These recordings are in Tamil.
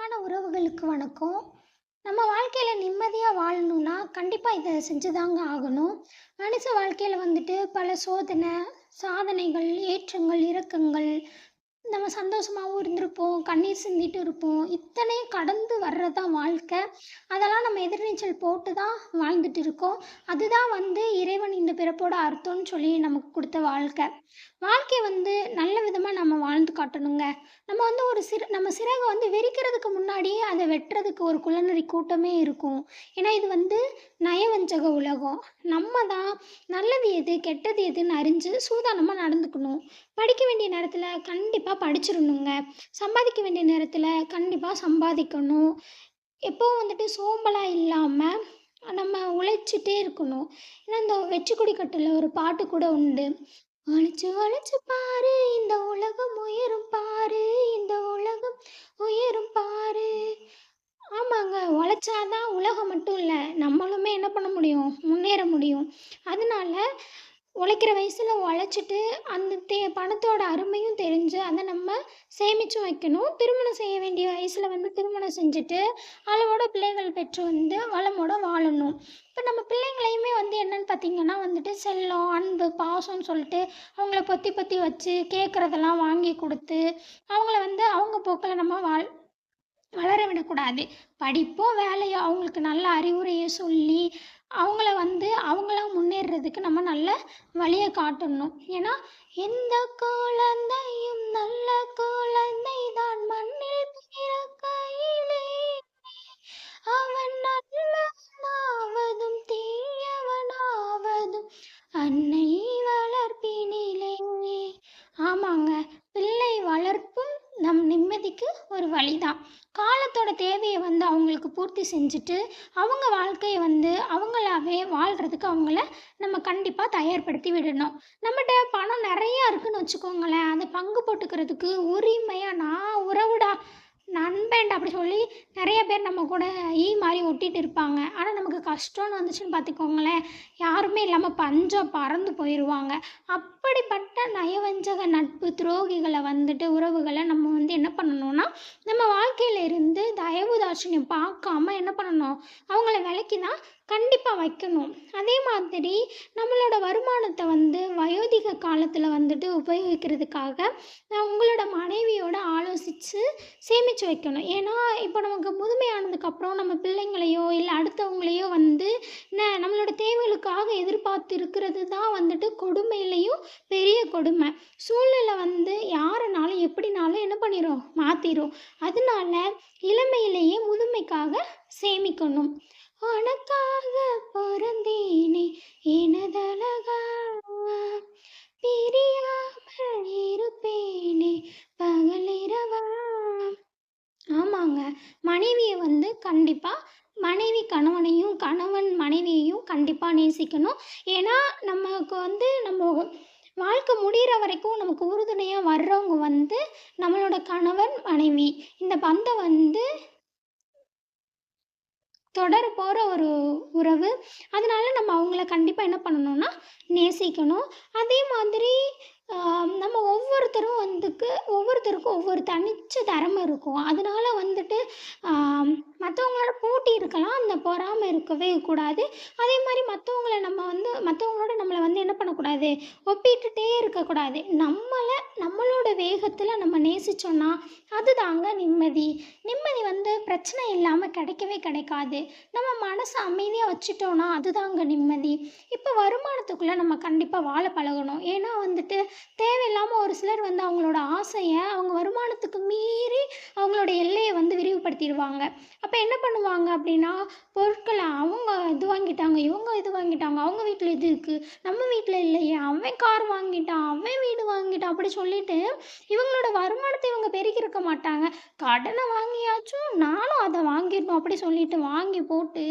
பிரியமான உறவுகளுக்கு வணக்கம். நம்ம வாழ்க்கையில் நிம்மதியாக வாழணும்னா கண்டிப்பாக இதை செஞ்சு தாங்க ஆகணும். மனுஷ வாழ்க்கையில் வந்துட்டு பல சோதனை சாதனைகள் ஏற்றங்கள் இறக்கங்கள் நம்ம சந்தோஷமாகவும் இருந்திருப்போம் கண்ணீர் சிந்திட்டு இருப்போம். இத்தனையும் கடந்து வர்றது தான் வாழ்க்கை. அதெல்லாம் நம்ம எதிர்நீச்சல் போட்டு தான் வாழ்ந்துட்டு இருக்கோம். அதுதான் வந்து இறைவன் இந்த பிறப்போட அர்த்தம்னு சொல்லி நமக்கு கொடுத்த வாழ்க்கை. வாழ்க்கை வந்து நல்ல விதமாக நம்ம வாழ்ந்து காட்டணுங்க. நம்ம வந்து ஒரு சிறு நம்ம சிறகை வந்து வெறிக்கிறதுக்கு முன்னாடியே அதை வெட்டுறதுக்கு ஒரு குளநறி கூட்டமே இருக்கும். ஏன்னா இது வந்து நயவஞ்சக உலகம். நம்ம தான் நல்லது எது கெட்டது எதுன்னு அறிஞ்சு சூதானமாக நடந்துக்கணும். படிக்க வேண்டிய நேரத்தில் கண்டிப்பாக படிச்சிடணுங்க. சம்பாதிக்க வேண்டிய நேரத்தில் கண்டிப்பாக சம்பாதிக்கணும். எப்போவும் வந்துட்டு சோம்பலாக இல்லாமல் நம்ம உழைச்சிட்டே இருக்கணும். ஏன்னா இந்த வெற்றிக்குடி கட்டில் ஒரு பாட்டு கூட உண்டு. உழைச்சு உழைச்சு பாரு. இந்த உலகம் உயரும் பாரு. இந்த உலகம் உயரும் பாரு. ஆமாங்க உழைச்சாதான் உலகம் மட்டும் இல்லை நம்மளுமே என்ன பண்ண முடியும்? முன்னேற முடியும். அதனால உழைக்கிற வயசில் உழைச்சிட்டு அந்த தே பணத்தோட அருமையும் தெரிஞ்சு அதை நம்ம சேமித்து வைக்கணும். திருமணம் செய்ய வேண்டிய வயசில் வந்து திருமணம் செஞ்சுட்டு அளவோட பிள்ளைகள் பெற்று வந்து வளமோட வாழணும். இப்போ நம்ம பிள்ளைங்களையுமே வந்து என்னன்னு பார்த்தீங்கன்னா வந்துட்டு செல்லம் அன்பு பாசம்னு சொல்லிட்டு அவங்கள பொத்தி பொத்தி வச்சு கேட்குறதெல்லாம் வாங்கி கொடுத்து அவங்கள வந்து அவங்க போக்கில் நம்ம வாழ் வளர விடக்கூடாது. படிப்போ வேலையோ அவங்களுக்கு நல்ல அறிவுரையை சொல்லி அவங்கள வந்து அவங்களாம் முன்னேறதுக்கு நம்ம நல்ல வழியை காட்டணும். ஏன்னா எந்த குழந்தையும் நல்ல குழந்தை தான் மண்ணில் பிறக்கையிலே அவன் நல்லவனாவதும் தீயவனாவதும் அன்னை வளர்ப்பினிலே. ஆமாங்க பிள்ளை வளர்ப்பும் நம் நிம்மதிக்கு ஒரு வழிதான். காலத்தோட தேவை அவங்களுக்கு பூர்த்தி செஞ்சுட்டு அவங்க வாழ்க்கையை வந்து அவங்களாவே வாழ்கிறதுக்கு அவங்கள நம்ம கண்டிப்பாக தயார்படுத்தி விடணும். நம்மகிட்ட பணம் நிறையா இருக்குன்னு வச்சுக்கோங்களேன். அதை பங்கு போட்டுக்கிறதுக்கு உரிமையாக நான் உறவுடா நண்பன்டா அப்படி சொல்லி நிறைய பேர் நம்ம கூட ஈ மாதிரி ஒட்டிகிட்டு இருப்பாங்க. ஆனால் நமக்கு கஷ்டம்னு வந்துச்சுன்னு பார்த்துக்கோங்களேன். யாருமே இல்லாமல் பஞ்சம் பறந்து போயிடுவாங்க அப்படிப்பட்ட நயவஞ்சக நட்பு துரோகிகளை வந்துட்டு உறவுகளை நம்ம வந்து என்ன பண்ணணும்னா நம்ம வாழ்க்கையில் இருந்து தயவு தாட்சியம் பார்க்காம என்ன பண்ணணும்? அவங்கள விலைக்கு தான் கண்டிப்பாக வைக்கணும். அதே மாதிரி நம்மளோட வருமானத்தை வந்து வயோதிக காலத்தில் வந்துட்டு உபயோகிக்கிறதுக்காக நான் உங்களோட மனைவியோட ஆலோசித்து சேமித்து வைக்கணும். ஏன்னா இப்போ நமக்கு முதுமையானதுக்கப்புறம் நம்ம பிள்ளைங்களையோ இல்லை அடுத்தவங்களையோ வந்து ந நம்மளோட தேவைகளுக்காக எதிர்பார்த்து இருக்கிறது தான் வந்துட்டு கொடுமையிலையும் பெரிய கொடுமை. சூழ்நிலை வந்து யாருனாலும் எப்படினாலும் என்ன பண்ணிடும் மாற்றிடும் அதனால இளமையிலேயே முதுமைக்காக சேமிக்கணும். உனக்காக பொருந்தேனே எனதழகா பிரியாமல் இருப்பேனே பகலிரவா? ஆமாங்க மனைவியை வந்து கண்டிப்பாக மனைவி கணவனையும் கணவன் மனைவியையும் கண்டிப்பாக நேசிக்கணும். ஏன்னா நமக்கு வந்து நம்ம வாழ்க்கை முடிகிற வரைக்கும் நமக்கு உறுதுணையாக வர்றவங்க வந்து நம்மளோட கணவன் மனைவி. இந்த பந்தம் வந்து தொடர போகிற ஒரு உறவு. அதனால நம்ம அவங்கள கண்டிப்பாக என்ன பண்ணணும்னா நேசிக்கணும். அதே மாதிரி நம்ம ஒவ்வொருத்தரும் வந்துக்கு ஒவ்வொருத்தருக்கும் ஒவ்வொரு தனிச்ச திறமை இருக்கும். அதனால வந்துட்டு மற்றவங்களோட போட்டி இருக்கலாம் அந்த பொறாமல் இருக்கவே கூடாது. அதே மாதிரி மற்றவங்கள நம்ம வந்து மற்றவங்களோட நம்மளை வந்து என்ன பண்ணக்கூடாது? ஒப்பிட்டுட்டே இருக்கக்கூடாது. நம்மளை நம்மளோட வேகத்தில் நம்ம நேசிச்சோன்னா அதுதாங்க நிம்மதி. நிம்மதி வந்து பிரச்சனை இல்லாமல் கிடைக்கவே கிடைக்காது. நம்ம மனசை அமைதியாக வச்சுட்டோன்னா அதுதாங்க நிம்மதி. இப்போ வருமானத்துக்குள்ளே நம்ம கண்டிப்பாக வாழ பழகணும். ஏன்னா வந்துட்டு தேவையில்லாமல் ஒரு சிலர் வந்து அவங்களோட ஆசையை அவங்க வருமானத்துக்கு மீறி அவங்களோட எல்லையை வந்து விரிவுபடுத்திடுவாங்க. அப்போ என்ன பண்ணுவாங்க அப்படின்னா பொருட்களை அவங்க இது வாங்கிட்டாங்க இவங்க இது வாங்கிட்டாங்க அவங்க வீட்டில் இது இருக்குது நம்ம வீட்டில் இல்லையே அவன் கார் வாங்கிட்டான் அவன் வீடு வாங்கிட்டான் அப்படி சொல்லிட்டு இவங்களோட வருமானத்தை இவங்க பெருக்கியிருக்க மாட்டாங்க. கடனை வாங்கியாச்சும் நானும் அதை வாங்கிடணும் அப்படி சொல்லிட்டு வாங்கி போட்டு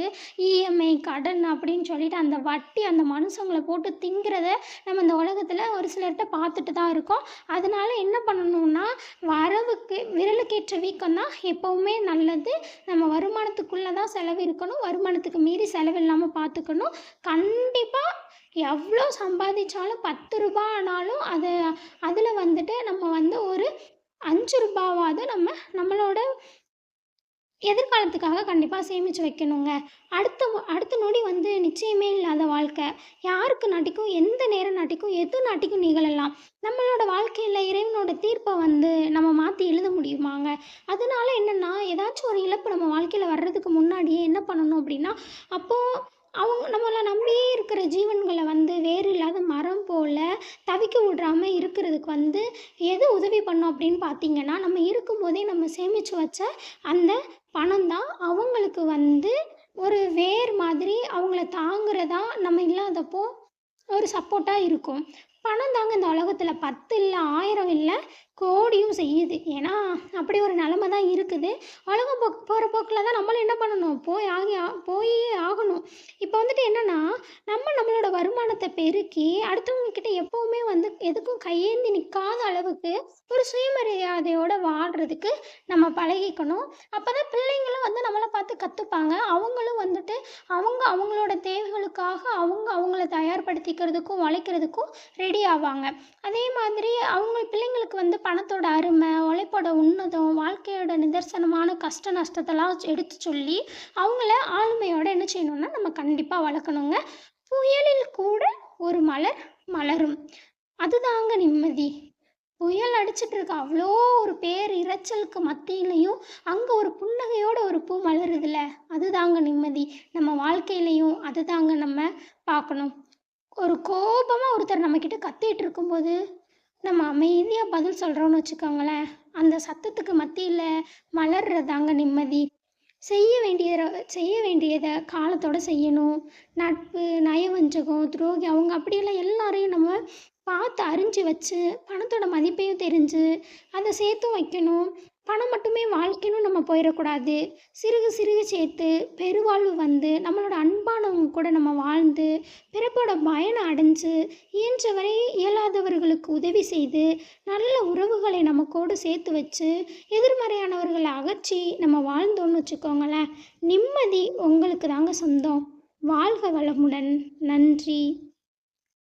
இஎம்ஐ கடன் அப்படின்னு சொல்லிட்டு அந்த வட்டி அந்த மனுஷங்களை போட்டு திங்கிறத நம்ம இந்த உலகத்தில் ஒரு சிலர்கிட்ட பார்த்துட்டு தான் இருக்கோம். அதனால என்ன பண்ணணும்னா வரவுக்கு விரலுக்கேற்ற வீக்கம் தான் எப்போவுமே நல்லது. நம்ம வருமானத்துக்குள்ளே தான் செலவு இருக்கணும். வருமானத்துக்கு மீறி செலவு இல்லாமல் பார்த்துக்கணும். கண்டிப்பாக எவ்வளோ சம்பாதிச்சாலும் பத்து ரூபா ஆனாலும் அதை அதில் வந்துட்டு நம்ம வந்து ஒரு அஞ்சு ரூபாவாவது நம்ம நம்மளோட எதிர்காலத்துக்காக கண்டிப்பாக சேமித்து வைக்கணுங்க. அடுத்த வந்து நிச்சயமே இல்லாத வாழ்க்கை. யாருக்கு நாட்டிக்கும் எந்த நேரம் நாட்டிக்கும் எது நாட்டிக்கும் நிகழலாம். நம்மளோட வாழ்க்கையில் இறைவனோட தீர்ப்பை வந்து நம்ம மாற்றி எழுத முடியுமாங்க? அதனால என்னென்னா ஏதாச்சும் ஒரு இழப்பு நம்ம வாழ்க்கையில் வர்றதுக்கு முன்னாடியே என்ன பண்ணணும் அப்படின்னா அப்போது அவங்க நம்மளை நம்பியே இருக்கிற ஜீவன்களை வந்து வேறு இல்லாத மரம் போல் தவிக்க விட்றாம இருக்கிறதுக்கு வந்து எது உதவி பண்ணும் அப்படின்னு பார்த்தீங்கன்னா நம்ம இருக்கும்போதே நம்ம சேமித்து வச்ச அந்த பணம் தான் அவங்களுக்கு வந்து ஒரு வேர் மாதிரி அவங்கள தாங்குறதா நம்ம இல்லாதப்போ ஒரு சப்போர்ட்டாக இருக்கும். பணம் தாங்க இந்த உலகத்தில் பத்து இல்லை ஆயிரம் இல்லை கோடியும் செய்யுது. ஏன்னா அப்படி ஒரு நிலமை தான் இருக்குது. உலகம் போக் போகிற போக்கில் தான் நம்மளும் என்ன பண்ணணும்? போய் ஆகி ஆ- போய் ஆகணும். இப்போ வந்துட்டு என்னென்னா நம்ம நம்மளோட வருமானத்தை பெருக்கி அடுத்தவங்கக்கிட்ட எப்போவுமே வந்து எதுக்கும் கையேந்தி நிற்காத அளவுக்கு ஒரு சுயமரியாதையோடு வாழ்கிறதுக்கு நம்ம பழகிக்கணும். அப்போ தான் பிள்ளைங்க வந்து நம்மளை பார்த்து கற்றுப்பாங்க அவங்களும் வந்துட்டு அவங்க அவங்களோட தேவைகளுக்காக அவங்க அவங்கள தயார்படுத்திக்கிறதுக்கும் உழைக்கிறதுக்கும் ரெடி ஆவாங்க. அதே மாதிரி அவங்க பிள்ளைங்களுக்கு வந்து பணத்தோட அருமை உழைப்போட உன்னதம் வாழ்க்கையோட நிதர்சனமான கஷ்ட நஷ்டத்தெல்லாம் எடுத்து சொல்லி அவங்கள ஆளுமையோட என்ன செய்யணும்னா நம்ம கண்டிப்பாக வளர்க்கணுங்க. புயலில் கூட ஒரு மலர் மலரும். அதுதாங்க நிம்மதி. புயல் அடிச்சிட்டு இருக்க அவ்வளோ ஒரு பேர் இரைச்சலுக்கு மத்தியிலையும் அங்கே ஒரு புன்னகையோட ஒரு பூ மலருதுல. அதுதாங்க நிம்மதி. நம்ம வாழ்க்கையிலையும் அதுதாங்க நம்ம பார்க்கணும் ஒரு கோபமாக ஒருத்தர் நம்மக்கிட்ட கத்திட்டு இருக்கும்போது நம்ம அமைதியாக பதில் சொல்கிறோன்னு வச்சுக்கோங்களேன். அந்த சத்தத்துக்கு மத்தியில் மலர்றதாங்க நிம்மதி. செய்ய வேண்டியதை செய்ய வேண்டியதை காலத்தோடு செய்யணும். நட்பு நயவஞ்சகம் துரோகி அவங்க அப்படியெல்லாம் எல்லாரையும் நம்ம பார்த்து அறிஞ்சு வச்சு பணத்தோட மதிப்பையும் தெரிஞ்சு அதை சேர்த்தும் வைக்கணும். பணம் மட்டுமே வாழ்க்கைன்னு நம்ம போயிடக்கூடாது. சிறுகு சிறுகு சேர்த்து பெருவாழ்வு வந்து நம்மளோட அன்பானவங்க கூட நம்ம வாழ்ந்து பிறப்போட பயனை அடைஞ்சு இயன்றவரை இயலாதவர்களுக்கு உதவி செய்து நல்ல உறவுகளை நமக்கோடு சேர்த்து வச்சு எதிர்மறையானவர்களை அகற்றி நம்ம வாழ்ந்தோம்னு வச்சுக்கோங்களேன். நிம்மதி உங்களுக்கு தாங்க சொந்தம். வாழ்க வளமுடன். நன்றி.